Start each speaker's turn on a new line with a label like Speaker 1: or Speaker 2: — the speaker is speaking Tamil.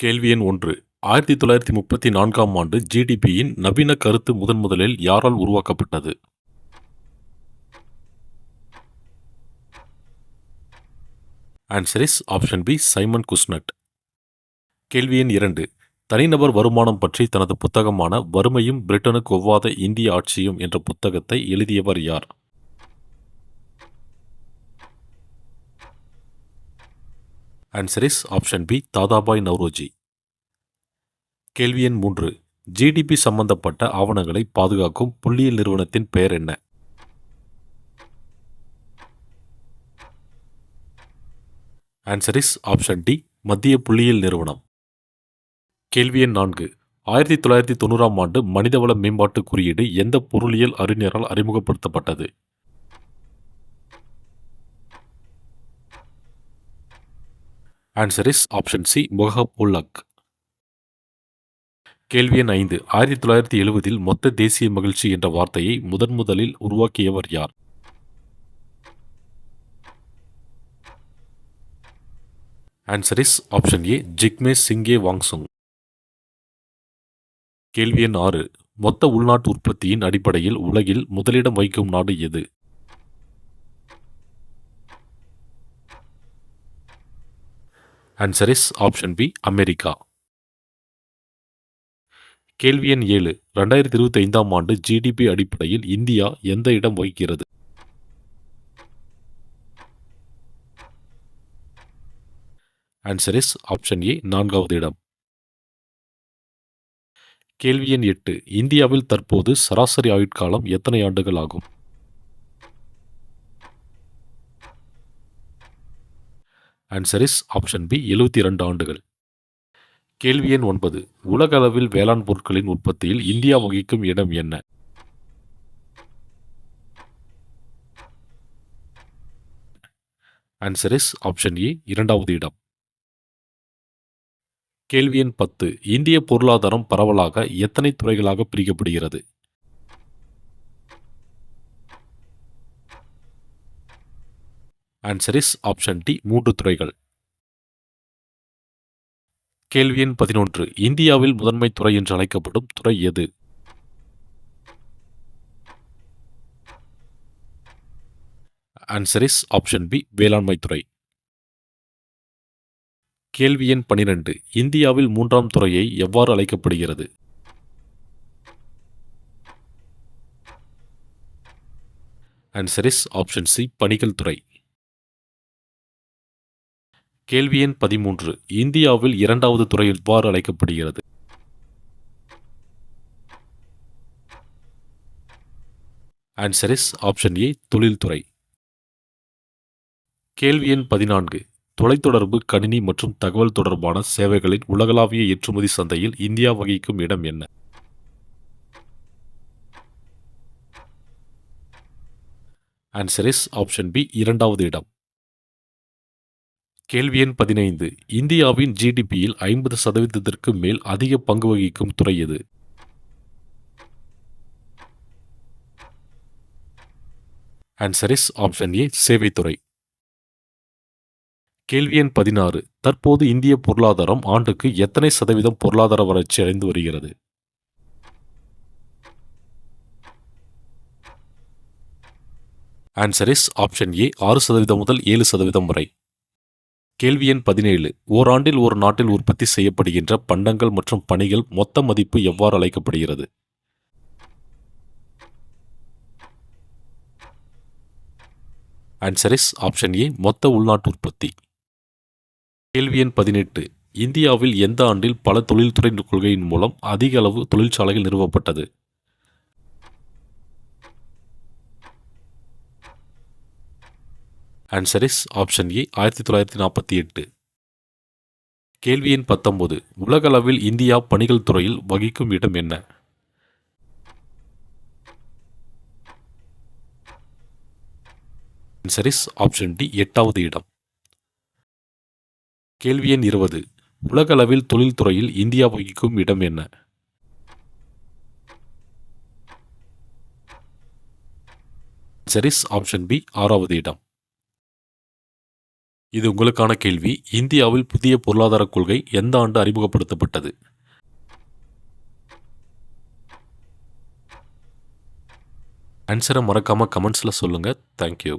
Speaker 1: கேள்வி எண் ஒன்று. ஆயிரத்தி தொள்ளாயிரத்தி முப்பத்தி நான்காம் ஆண்டு ஜிடிபியின் நவீன கருத்து முதன் முதலில் யாரால் உருவாக்கப்பட்டது? Answer is option B Simon Kuznets கேள்வி எண் இரண்டு. தனிநபர் வருமானம் பற்றி தனது புத்தகமான வறுமையும் பிரிட்டனுக்கு ஒவ்வாத இந்திய ஆட்சியும் என்ற புத்தகத்தை எழுதியவர் யார்? Answer is option B Dadabhai Naoroji கேள்வி எண் மூன்று ஜிடிபி சம்பந்தப்பட்ட ஆவணங்களை பாதுகாக்கும் புள்ளியியல் நிறுவனத்தின் பெயர் என்ன? ஆன்சர் இஸ் ஆப்ஷன் டி மத்திய புள்ளியியல் நிறுவனம். கேள்வி எண் நான்கு. ஆயிரத்தி தொள்ளாயிரத்தி தொண்ணூறாம் ஆண்டு மனிதவள மேம்பாட்டு குறியீடு எந்த பொருளியல் அறிஞரால் அறிமுகப்படுத்தப்பட்டது? Answer is option C Mahbub ul Haq கேள்வி எண் ஐந்து. ஆயிரத்தி தொள்ளாயிரத்தி எழுபதில் மொத்த தேசிய மகிழ்ச்சி என்ற வார்த்தையை முதன் முதலில் உருவாக்கியவர் யார்? Answer is option A Jigme Singye Wangchuck கேள்வி எண் ஆறு. மொத்த உள்நாட்டு உற்பத்தியின் அடிப்படையில் உலகில் முதலிடம் வைக்கும் நாடு எது? Answer is option B America கேள்வி எண் ஏழு. ரெண்டாயிரத்தி இருபத்தி ஐந்தாம் ஆண்டு ஜிடிபி அடிப்படையில் இந்தியா எந்த இடம் வகிக்கிறது? ஆன்சர் இஸ் ஆப்ஷன் ஏ நான்காவது இடம். கேள்வி எண் எட்டு. இந்தியாவில் தற்போது சராசரி ஆயுட்காலம் எத்தனை ஆண்டுகள் ஆகும்? ஆன்சர் இஸ் ஆப்ஷன் பி எழுபத்தி இரண்டு ஆண்டுகள். கேள்வி எண் ஒன்பது. உலக அளவில் வேளாண் பொருட்களின் உற்பத்தியில் இந்தியா வகிக்கும் இடம் என்ன? ஆன்சர் இஸ் ஆப்ஷன் ஏ இரண்டாவது இடம். கேள்வி எண் பத்து. இந்திய பொருளாதாரம் பரவலாக எத்தனை துறைகளாக பிரிக்கப்படுகிறது? ஆன்சர் இஸ் ஆப்ஷன் டி மூன்று துறைகள். கேள்வி எண் பதினொன்று. இந்தியாவில் முதன்மை துறை என்று அழைக்கப்படும் துறை எது? ஆன்சர் இஸ் ஆப்ஷன் பி வேளாண்மை துறை. கேள்வி எண் பனிரெண்டு. இந்தியாவில் மூன்றாம் துறையை எவ்வாறு அழைக்கப்படுகிறது? ஆன்சர் இஸ் ஆப்ஷன் சி பணிகள் துறை. கேள்வி எண் பதிமூன்று. இந்தியாவில் இரண்டாவது துறை எவ்வாறு அழைக்கப்படுகிறது ஆன்சர் இஸ் ஆப்ஷன் ஏ தொழில்துறை. கேள்வி எண் பதினான்கு. தொலைத்தொடர்பு கணினி மற்றும் தகவல் தொடர்பான சேவைகளின் உலகளாவிய ஏற்றுமதி சந்தையில் இந்தியா வகிக்கும் இடம் என்ன? ஆன்சர் இஸ் ஆப்ஷன் பி இரண்டாவது இடம். கேள்வி எண் பதினைந்து. இந்தியாவின் ஜிடிபியில் ஐம்பது சதவீதத்திற்கு மேல் அதிக பங்கு வகிக்கும் துறை எது? ஆன்சர் இஸ் ஆப்ஷன் ஏ சேவைத்துறை. கேள்வி எண் பதினாறு. தற்போது இந்திய பொருளாதாரம் ஆண்டுக்கு எத்தனை சதவீதம் பொருளாதார வளர்ச்சி அடைந்து வருகிறது? ஆன்சர் இஸ் ஆப்ஷன் ஏ ஆறு சதவீதம் முதல் ஏழு சதவீதம் வரை. கேள்வி எண் பதினேழு. ஓராண்டில் ஒரு நாட்டில் உற்பத்தி செய்யப்படுகின்ற பண்டங்கள் மற்றும் பணிகள் மொத்த மதிப்பு எவ்வாறு அழைக்கப்படுகிறது? ஆன்சர் இஸ் ஆப்ஷன் ஏ மொத்த உள்நாட்டு உற்பத்தி. கேள்வி எண் பதினெட்டு. இந்தியாவில் எந்த ஆண்டில் பல தொழில்துறை கொள்கையின் மூலம் அதிக அளவு தொழிற்சாலைகள் நிறுவப்பட்டது? ஆன்சர் இஸ் ஆப்ஷன் ஏ ஆயிரத்தி தொள்ளாயிரத்தி நாற்பத்தி எட்டு. கேள்வி எண் பத்தொன்பது உலகளவில் இந்தியா பணிகள் துறையில் வகிக்கும் இடம் என்ன? ஆன்சர் இஸ் ஆப்ஷன் டி எட்டாவது இடம். கேள்வி எண் இருபது உலகளவில் தொழில்துறையில் இந்தியா வகிக்கும் இடம் என்ன? ஆன்சர் இஸ் ஆப்ஷன் பி ஆறாவது இடம். இது உங்களுக்கான கேள்வி. இந்தியாவில் புதிய பொருளாதார கொள்கை எந்த ஆண்டு அறிமுகப்படுத்தப்பட்டது? ஆன்சரை மறக்காமல் கமெண்ட்ஸில் சொல்லுங்கள் தேங்க்யூ